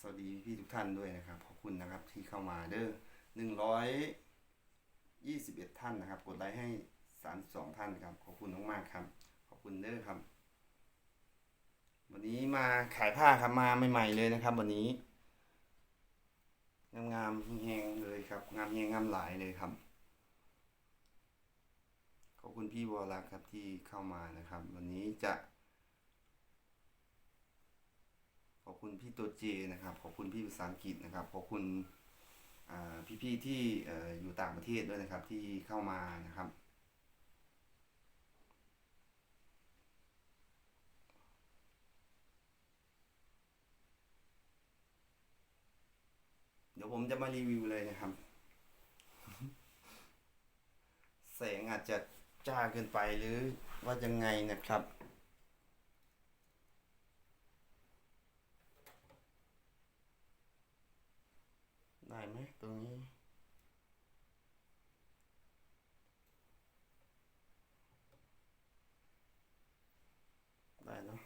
สวัสดีพี่ทุกท่านด้วยนะครับ ขอบคุณนะครับที่เข้ามาเด้อหนึ่งร้อยยี่สิบเอ็ดท่านนะครับ กดไลค์ให้สามสองท่านครับ ขอบคุณมากๆครับ ขอบคุณเด้อครับ วันนี้มาขายผ้าครับมาใหม่ๆเลยนะครับ วันนี้ งามๆแหงเลยครับ งามแหงงามหลายเลยครับ ขอบคุณพี่วรรักครับที่เข้ามานะครับ วันนี้จะ ข อบคุณพี่ตัวเจนะครับ ขอบคุณพี่ภาษาอังกฤษนะครับ ขอบคุณพี่ๆที่เอ่ออยู่ต่างประเทศด้วยนะครับที่เข้ามานะครับเดี๋ยวผมจะมารีวิวเลยนะครับ แสงอาจจะจ้าเกินไปหรือว่ายังไงนะครับ ได้ไหมตรงนี้ ได้เนาะ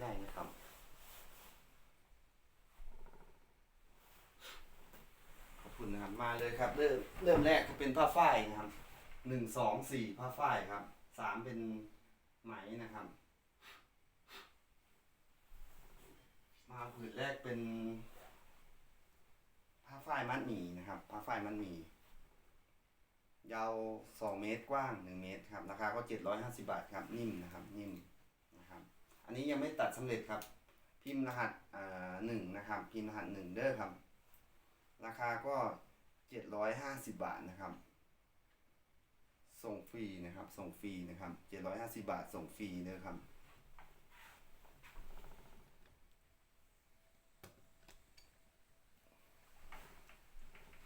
ได้นะครับขอบคุณนะครับมาเลยครับ เริ่มเริ่มแรกก็เป็นผ้าฝ้ายนะครับหนึ่งสองสี่ผ้าฝ้ายครับสามเป็นไหมนะครับ มาผืนแรกเป็น ฝ้ายมัดหมี่นะครับผ้าฝ้ายมัดหมี่ยาวสองเมตรกว้างหนึ่งเมตรครับราคาก็เจ็ดร้อยห้าสิบาทครับนิ่มนะครับนิ่มนะครับ อันนี้ยังไม่ตัดสำเร็จครับ พิมพ์รหัสอ่าหนึ่งนะครับ พิมพ์รหัสหนึ่งเด้อครับ ราคาก็เจ็ดร้อยห้าสิบบาทนะครับ ส่งฟรีนะครับ ส่งฟรีนะครับเจ็ดร้อยห้าสิบาทส่งฟรีเด้อครับ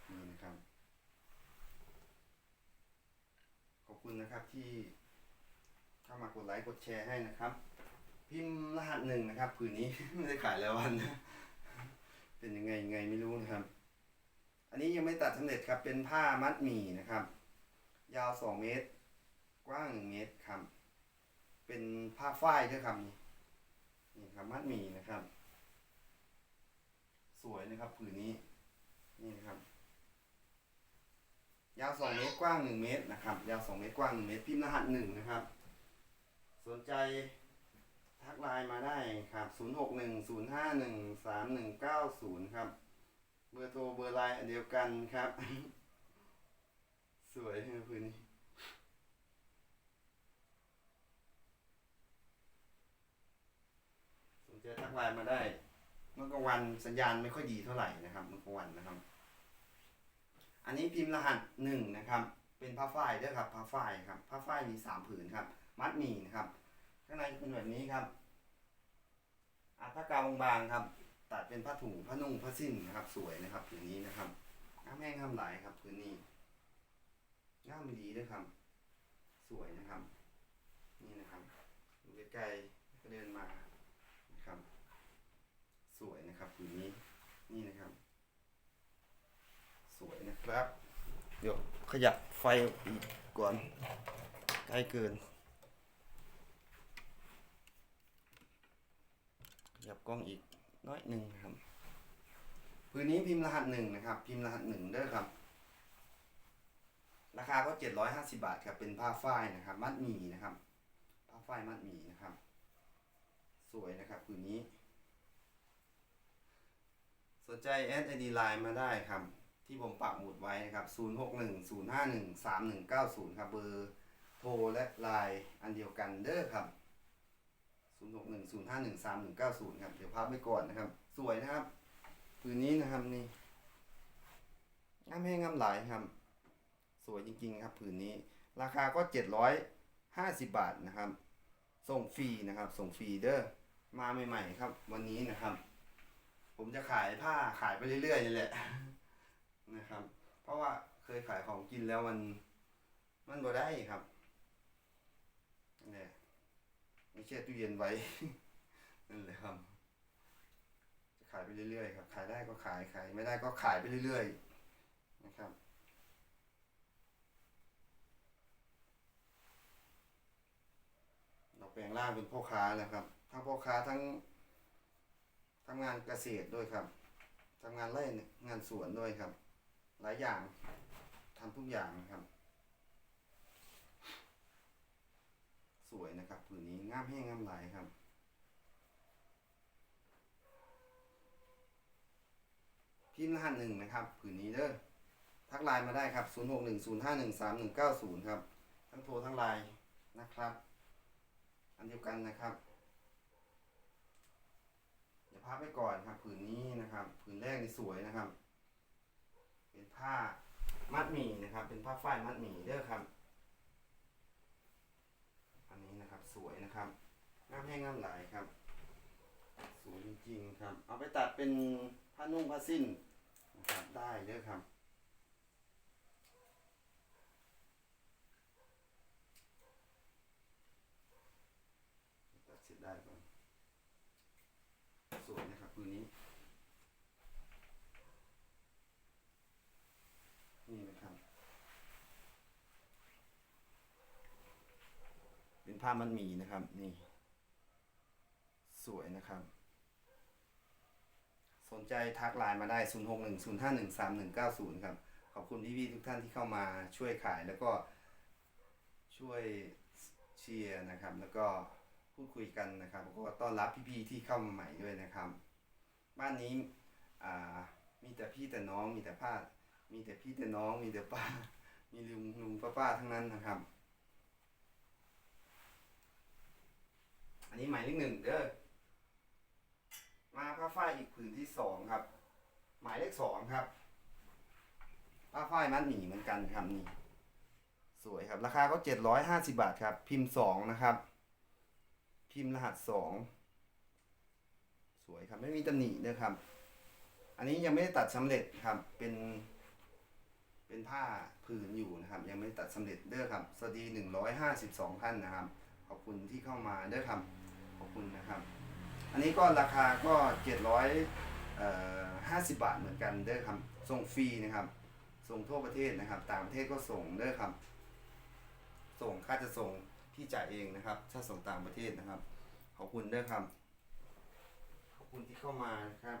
นี่นะครับ ขอบ คุณนะครับที่เข้ามากดไลค์กดแชร์ให้นะครับ พิมพ์รหัสหนึ่งนะครับผืนนี้ ไม่ได้ขายแล้ววันนะเป็นยังไงยังไงไม่รู้นะครับ อันนี้ยังไม่ตัดสำเร็จครับเป็นผ้ามัดหมี่นะครับ ยาวสองเมตร กว้างหนึ่งเมตรครับ เป็นผ้าฝ้ายด้วยครับนี่นี่ครับมัดหมี่นะครับ สวยนะครับผืนนี้นี่นะครับ ยาวสองเมตรกว้างหนึ่งเมตรนะครับ ยาวสองเมตรกว้างหนึ่งเมตร พิมพ์รหัสหนึ่งนะครับ สนใจทักไลน์มาได้ครับศูนย์หกหนึ่งศูนย์ห้าหนึ่งสามหนึ่งเก้าศูนย์ครับ เบอร์โทรเบอร์ไลน์เดียวกันครับ สวยนะพื้นนี้สนใจทักไลน์มาได้ เมื่อกลางวันสัญญาณไม่ค่อยดีเท่าไหร่นะครับ เมื่อกลางวันนะครับ อันนี้พิมพ์รหัสหนึ่งนะครับ เป็นผ้าฝ้ายด้วยครับผ้าฝ้ายครับผ้าฝ้ายมีสามผืนครับ มัดหมี่นะครับ ข้างในเป็นแบบนี้ครับอาผ้ากาวบางๆครับ ตัดเป็นผ้าถุงผ้านุ่งผ้าสิ้นนะครับ สวยนะครับผืนนี้นะครับงามแห้งงามหลครับผืนนี้งามดีด้วยครับ สวยนะครับ นี่นะครับดูใกล้ๆก็เดินมานะครับ สวยนะครับผืนนี้นี่นะครับ สวยนะครับ เดี๋ยวขยับไฟอีกก่อนใกล้เกิน ขยับกล้องอีกน้อยหนึ่งครับพื้นนี้พิมพ์รหัสหนึ่งนะครับ พิมพ์รหัสหนึ่งด้อครับ ราคาก็เจ็ดร้อยห้าสิบาทครับ เป็นผ้าฝ้ายนะครับ มัดหมี่นะครับ ผ้าฝ้ายมัดหมี่นะครับ สวยนะครับพื้นนี้ สนใจแอดไอดีไลน์มาได้ครับ ที่ผมปักหมุดไว้นะครับ 0 6 1 0 5 1 3 1 9 0 ครับเบอร์โทรและไลน์อันเดียวกันเด้อครับ 0 6 1 0 5 1 3 1 9 0 ครับ เดี๋ยวพับไว้ก่อนนะครับ สวยนะครับผืนนี้นะครับนี่งามแห้งงามหลายครับ สวยจริงๆครับผืนนี้ ราคาก็ 750 บาทนะครับ ส่งฟรีนะครับ ส่งฟรีเด้อมาใหม่ๆครับ วันนี้นะครับ ผมจะขายผ้าขายไปเรื่อยๆนี่แหละ นะครับ เพราะว่าเคยขายของกินแล้วมันมันบ่ได้ครับนั่ไม่แช่ตู้เย็นไว้นั่นแหละครับ จะขายไปเรื่อยๆครับ ขายได้ก็ขายขายไม่ได้ก็ขายไปเรื่อยๆนะครับเราแปลงร่างเป็นพ่อค้าแล้วครับทั้งพ่อค้าทั้งทำงานเกษตรด้วยครับทำงานไร่งานสวนด้วยครับ หลายอย่างทำทุกอย่างนะครับ สวยนะครับผืนนี้งามแห้งงามไหลครับพิมพ์รหัสหนึ่งนะครับ ผืนนี้เด้อทักไลน์มาได้ครับ 0 6 1 0 5 1 3 1 9 0 ครับ ทั้งโทรทั้งไลน์นะครับ อันเดียวกันนะครับเดี๋ยวพักไว้ก่อนครับ ผืนนี้นะครับ ผืนแรกนี่สวยนะครับ เป็นผ้ามัดหมี่นะครับ เป็นผ้าฝ้ายมัดหมี่เด้อครับ อันนี้นะครับสวยนะครับงามแห้งงามหลายครับสวยจริงๆครับ เอาไปตัดเป็นผ้านุ่งผ้าสิ้นนะครับได้เด้อครับตัดเสร็จได้ก่อนสวยนะครับพื้นนี้นะครับ เป็น ผ้ามันมีนะครับ นี่ สวยนะครับ สนใจทักไลน์มาได้ 0 6 1 0 5 1 3 1 9 0 ครับ ขอบคุณพี่ๆทุกท่านที่เข้ามาช่วยขายแล้วก็ช่วยเชียร์นะครับ แล้วก็พูดคุยกันนะครับแล้วก็ต้อนรับพี่ๆที่เข้ามาใหม่ด้วยนะครับ บ้านนี้อ่ามีแต่พี่แต่น้องมีแต่ป้ามีแต่พี่แต่น้องมีแต่ป้า มีลุงลุงป้าป้าทั้งนั้นนะครับ นี้หมายเลขหนึ่งเด้อ มาผ้าฝ้ายอีกผืนที่สองครับ หมายเลขสองครับ ผ้าฝ้ายมัดหมี่เหมือนกันครับนี่ สวยครับ ราคาก็เจ็ดร้อยห้าสิบาทครับ พิมพ์สองนะครับ พิมพ์รหัสสองสวยครับ ไม่มีตำหนิด้วยครับ อันนี้ยังไม่ได้ตัดสำเร็จครับ เป็นเป็นผ้าผืนอยู่นะครับ ยังไม่ได้ตัดสำเร็จเด้อครับ สวัสดีหนึ่งร้อยห้าสิบสองท่านนะครับ ขอบคุณที่เข้ามาเด้อครับ ขอบคุณนะครับ อันนี้ก็ราคาก็เจ็ดร้อยห้าสิบบาทเหมือนกันเด้อครับ ส่งฟรีนะครับ ส่งทั่วประเทศนะครับ ต่างประเทศก็ส่งเด้อครับ ส่งค่าจะส่งพี่จ่ายเองนะครับ ถ้าส่งต่างประเทศนะครับ ขอบคุณเด้อครับ ขอบคุณที่เข้ามานะครับ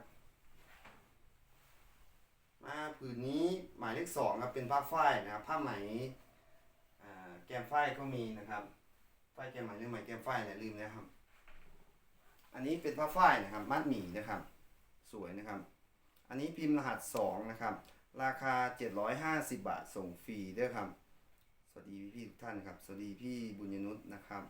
มาผืนนี้หมายเลขสองครับเป็นผ้าฝ้ายนะครับ ผ้าไหมแกมฝ้ายก็มีนะครับฝ้ายแกมไหมหรือไหมแกมฝ้ายเนี่ยลืมแล้วครับ อันนี้เป็นผ้าฝ้ายนะครับ มัดหมี่นะครับ สวยนะครับ อันนี้พิมพ์รหัสสองนะครับ ราคา 750 บาทส่งฟรีด้วยครับ สวัสดีพี่ทุกท่านครับ สวัสดีพี่บุญยนุษนะครับ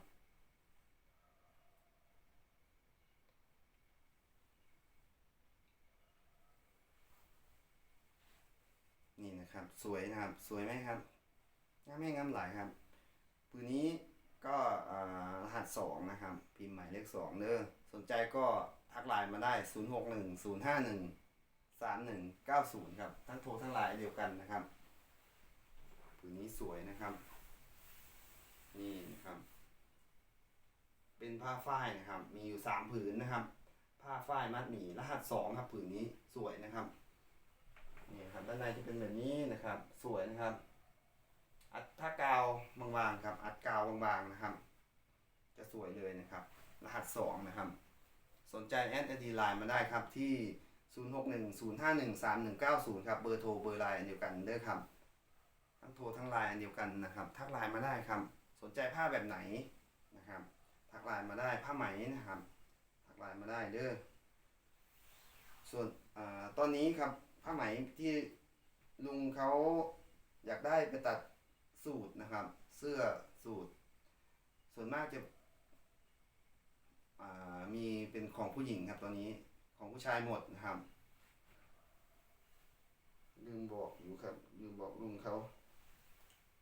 นี่นะครับสวยนะครับสวยไหมครับงามไม่งามหลายครับปืนนี้ก็อ่ารหัสสองนะครับ พิมพ์หมายเลขสองเด้อ สนใจก็ทักไลน์มาได้ 0 6 1 0 5 1 3 1 9 0 ครับ ทั้งโทรทั้งไลน์เดียวกันนะครับผืนนี้สวยนะครับ นี่นะครับ เป็นผ้าฝ้ายนะครับ มีอยู่สามผืนนะครับ ผ้าฝ้ายมัดหมี่รหัสสองครับ ผืนนี้สวยนะครับนี่ครับด้านในจะเป็นแบบนี้นะครับ สวยนะครับ อัดถ้ากาวบางๆครับ อัดกาวบางๆนะครับ จะสวยเลยนะครับ รหัสสองนะครับ สนใจแอดไอดีไลน์มาได้ครับที่ 0 6 1 0 5 1 3 1 9 0 ครับเบอร์โทรเบอร์ไลน์เดียวกันเด้อครับ ทั้งโทรทั้งไลน์เดียวกันนะครับ ทักไลน์มาได้ครับ สนใจผ้าแบบไหนนะครับ ทักไลน์มาได้ผ้าไหมนะครับ ทักไลน์มาได้เด้อส่วนอาตอนนี้ครับผ้าไหมที่ลุงเขาอยากได้ไปตัดสูตรนะครับ เสื้อสูตร ส่วนมากจะ มีเป็นของผู้หญิงครับตอนนี้ของผู้ชายหมดนะครับลืมบอกอยู่ครับลืมบอกลุงเขา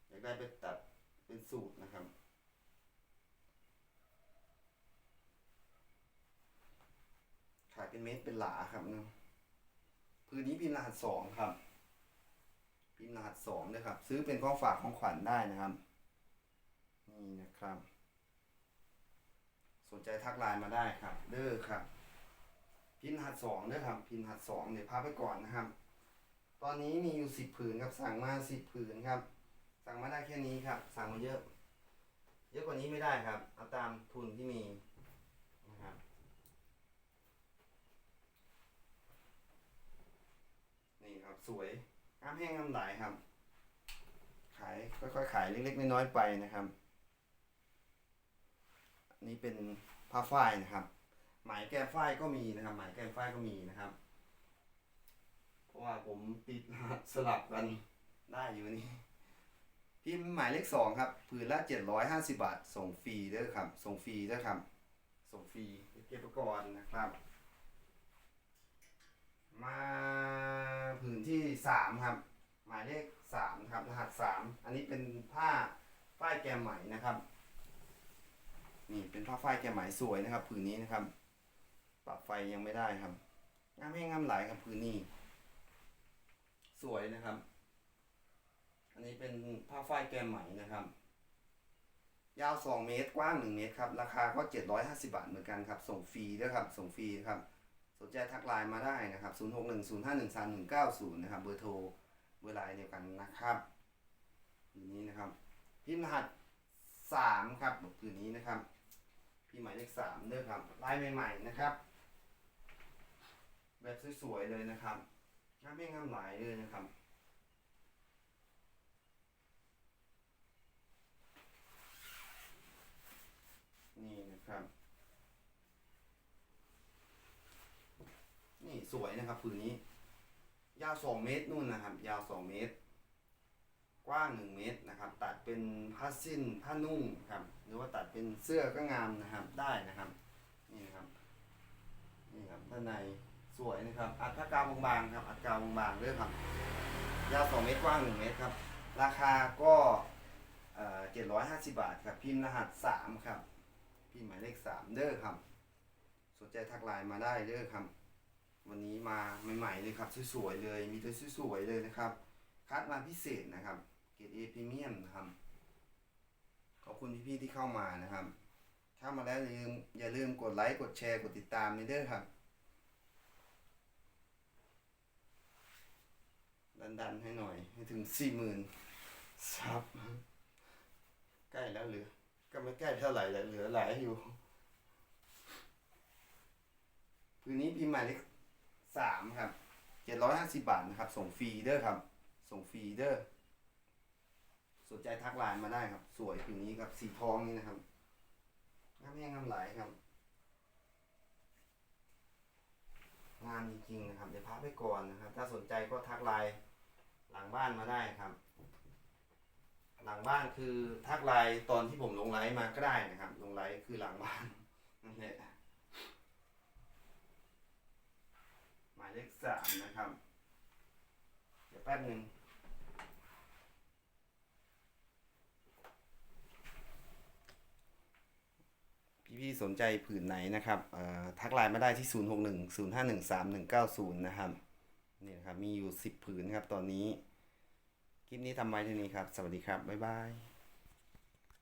อยากได้ไปตัดเป็นสูตรนะครับ ขายเป็นเม็ดเป็นหลาครับนะพื้นนี้พิมพ์รหัสสองครับ พิมพ์รหัสสองนะครับ ซื้อเป็นของฝากของขวัญได้นะครับ นี่นะครับ สนใจทักไลน์มาได้ครับ เด้อครับ พินหัดสองเด้อครับ พินหัดสองเดี๋ยวพาไปก่อนนะครับ ตอนนี้มีอยู่สิบผืนครับสั่งมาสิบผืนครับ สั่งมาได้แค่นี้ครับ สั่งมาเยอะ เยอะกว่านี้ไม่ได้ครับเอาตามทุนที่มีนะครับนี่ครับสวยห้ามแห้งห้ามไหลครับ ขายค่อยๆขายเล็กๆน้อยๆไปนะครับ นี้เป็นผ้าฝ้ายนะครับไหมแก้ฝ้ายก็มีนะครับไหมแก้ฝ้ายก็มีนะครับ เพราะว่าผมติดสลับกันได้อยู่นี่พิมพ์หมายเลขสองครับผืนละเจ็ดร้อยห้าสิบาท ส่งฟรีด้อครับ ส่งฟรีด้อครับ ส่งฟรีเก็บอุปกรณ์นะครับ มาผืนที่สามครับ หมายเลขสามครับรหัสสามอันนี้เป็นผ้าฝ้ายแกมไหมนะครับ นี่เป็นผ้าฝ้ายแกมไหมสวยนะครับผืนนี้นะครับ ปรับไฟยังไม่ได้ครับงามแห้งงามหลายครับผืนนี้ สวยนะครับ อันนี้เป็นผ้าฝ้ายแกมไหมนะครับ ยาว 2 เมตรกว้าง 1 เมตรครับ ราคาก็ 750 บาทเหมือนกันครับ ส่งฟรีด้วยครับ ส่งฟรีครับ สนใจทักไลน์มาได้นะครับ 0610513190 นะครับ เบอร์โทรเบอร์ไลน์เดียวกันนะครับนนี้นะครับ พิมพ์รหัส3ครับผืนนี้นะครับ พิมพ์หมายเลข3เด้อครับลายใหม่ๆนะครับ แบบสวยๆเลยนะครับงามไม่งามหลายเลยนะครับนี่นะครับ นี่สวยนะครับผืนนี้ ยาว2เมตรนู่นนะครับ ยาว2เมตร กว้าง 1 เมตรนะครับ ตัดเป็นผ้าสิ้นผ้านุ่งครับ หรือว่าตัดเป็นเสื้อก็งามนะครับได้นะครับนี่นะครับนี่ครับด้านในสวยนะครับ อัดผ้ากาวบางๆครับ อัดกาวบางๆด้วยครับยาว2เมตรกว้าง 1 เมตรครับ ราคาก็เจ็ดร้อยห้าสิบบาทครับ พิมพ์รหัสสามครับ พิมพ์หมายเลขสามเด้อครับ สนใจทักไลน์มาได้เด้อครับ วันนี้มาใหม่ๆเลยครับ สวยๆเลย มีตัวสวยๆเลยนะครับ คัดมาพิเศษนะครับ เกรดเอพรีเมียมนะครับ ขอบคุณพี่ๆที่เข้ามานะครับเข้ามาแล้วอย่าลืมอย่าลืมกดไลค์กดแชร์กดติดตามนี่เด้อครับ ดันๆให้หน่อยให้ถึงสี่หมื่นซับใกล้แล้วเหลือ ก็ไม่ใกล้เท่าไหร่แล้วเหลือหลายอยู่พื้นนี้พิมพ์หมายเลขสามครับเจ็ดร้อยห้าสิบบาทนะครับ ส่งฟรีเด้อครับ ส่งฟรีเด้อ สนใจทักไลน์มาได้ครับ สวยผืนนี้ครับ สีทองนี่นะครับงามแห้งงามหลครับ งามจริงๆนะครับ เดี๋ยวพักไปก่อนนะครับ ถ้าสนใจก็ทักไลน์หลังบ้านมาได้ครับ หลังบ้านคือทักไลน์ตอนที่ผมลงไลฟ์มาก็ได้นะครับ ลงไลฟ์คือหลังบ้านนั่นแหละหมายเลขสามนะครับ เดี๋ยวแป๊บหนึ่งพี่ๆ สนใจผืนไหนนะครับอ่อทักไลน์มาได้ที่ 0 6 1 0 5 1 3 1 9 0 นะครับนี่นะครับ มีอยู่ 10 ผืนครับตอนนี้ คลิปนี้ทำไว้เท่านี้ครับ สวัสดีครับ บ๊ายบาย